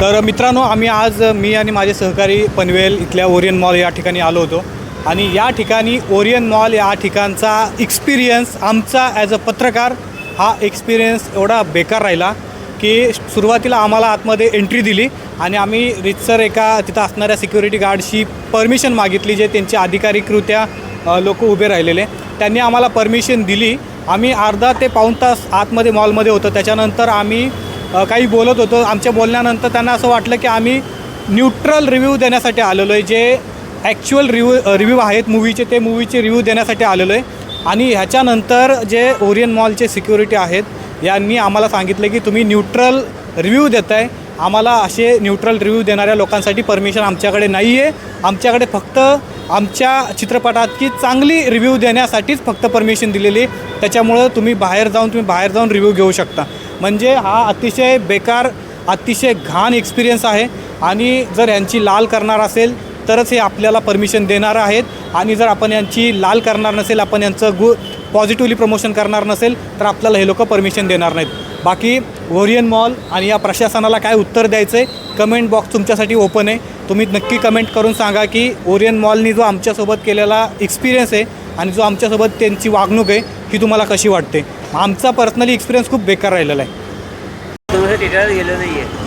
तर मित्रांनो आम्ही आज मी आणि माझे सहकारी पनवेल इथल्या ओरियन मॉल या ठिकाणी आलो होतो. आणि या ठिकाणी ओरियन मॉल या ठिकाणचा एक्सपिरियन्स आमचा ॲज अ पत्रकार हा एक्सपिरियन्स एवढा बेकार राहिला की सुरुवातीला आम्हाला आतमध्ये एंट्री दिली आणि आम्ही रितसर एका तिथं असणाऱ्या सिक्युरिटी गार्डशी परमिशन मागितली जे त्यांचे अधिकारीकृत्या लोक उभे राहिलेले. त्यांनी आम्हाला परमिशन दिली. आम्ही अर्धा ते पाऊण तास आतमध्ये मॉलमध्ये होतो. त्याच्यानंतर आम्ही काही बोलत होतो. आमच्या बोलण्यानंतर त्यांना असं वाटलं की आम्ही न्यूट्रल रिव्ह्यू देण्यासाठी आलेलो आहे. जे ॲक्च्युअल रिव्ह्यू रिव्ह्यू आहेत मूवीचे ते मूवीचे रिव्ह्यू देण्यासाठी आलेलो आहे. आणि ह्याच्यानंतर जे ओरियन मॉलचे सिक्युरिटी आहेत यांनी आम्हाला सांगितलं की तुम्ही न्यूट्रल रिव्ह्यू देत आहे आम्हाला असे न्यूट्रल रिव्ह्यू देणाऱ्या लोकांसाठी परमिशन आमच्याकडे नाही आहे आमच्याकडे फक्त आमच्या चित्रपटात की चांगली रिव्ह्यू देण्यासाठीच फक्त परमिशन दिलेली आहे. त्याच्यामुळं तुम्ही बाहेर जाऊन तुम्ही बाहेर जाऊन रिव्ह्यू घेऊ शकता. म्हणजे हा अतिशय बेकार अतिशय घाण एक्सपिरियन्स आहे. आणि जर यांची लाल करणार असेल तरच हे आपल्याला परमिशन देणार आहेत. आणि जर आपण यांची लाल करणार नसेल आपण यांचं गु पॉझिटिव्हली प्रमोशन करणार नसेल तर आपल्याला हे लोक परमिशन देणार नाहीत. बाकी ओरियन मॉल आणि या प्रशासनाला काय उत्तर द्यायचं आहे कमेंट बॉक्स तुमच्यासाठी ओपन आहे. तुम्ही नक्की कमेंट करून सांगा की ओरियन मॉलनी जो आमच्यासोबत केलेला एक्सपिरियन्स आहे आणि जो आमच्यासोबत त्यांची वागणूक आहे ही तुम्हाला कशी वाटते? आमचा पर्सनली एक्सपिरियन्स खूप बेकार राहिलेला आहे. गेलं नाही आहे